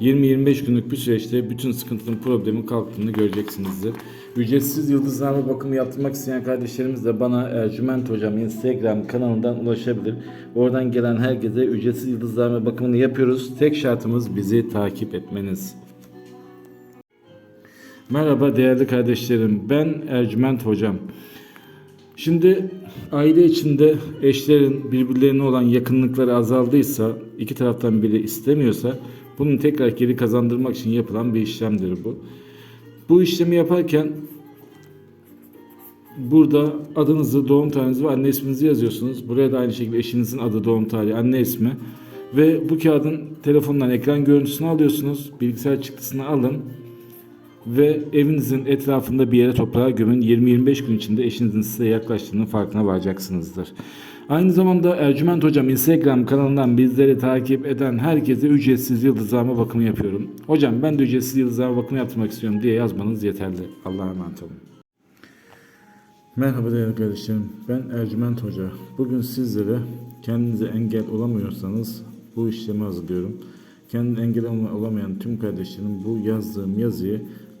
20-25 günlük bir süreçte bütün sıkıntının problemin kalktığını göreceksinizdir. Ücretsiz yıldızlama bakımı yaptırmak isteyen kardeşlerimiz de bana Ercüment Hocam Instagram kanalından ulaşabilir. Oradan gelen herkese ücretsiz yıldızlama bakımını yapıyoruz. Tek şartımız bizi takip etmeniz. Merhaba değerli kardeşlerim. Ben Ercüment Hocam. Şimdi aile içinde eşlerin birbirlerine olan yakınlıkları azaldıysa, iki taraftan biri istemiyorsa bunun tekrar geri kazandırmak için yapılan bir işlemdir bu. Bu işlemi yaparken burada adınızı, doğum tarihinizi ve anne isminizi yazıyorsunuz. Buraya da aynı şekilde eşinizin adı, doğum tarihi, anne ismi ve bu kağıdın telefondan ekran görüntüsünü alıyorsunuz. Bilgisayar çıktısını alın ve evinizin etrafında bir yere toprağa gömün. 20-25 gün içinde eşinizin size yaklaştığının farkına varacaksınızdır. Aynı zamanda Ercüment Hocam Instagram kanalından bizleri takip eden herkese ücretsiz yıldızlama bakımı yapıyorum. Hocam ben de ücretsiz yıldızlama bakımı yaptırmak istiyorum diye yazmanız yeterli. Allah'a emanet olun. Merhaba değerli kardeşlerim. Ben Ercüment Hoca. Bugün sizlere kendinize engel olamıyorsanız bu işlemi hazırlıyorum. Kendine engel olamayan tüm kardeşlerim bu yazdığım yazıyı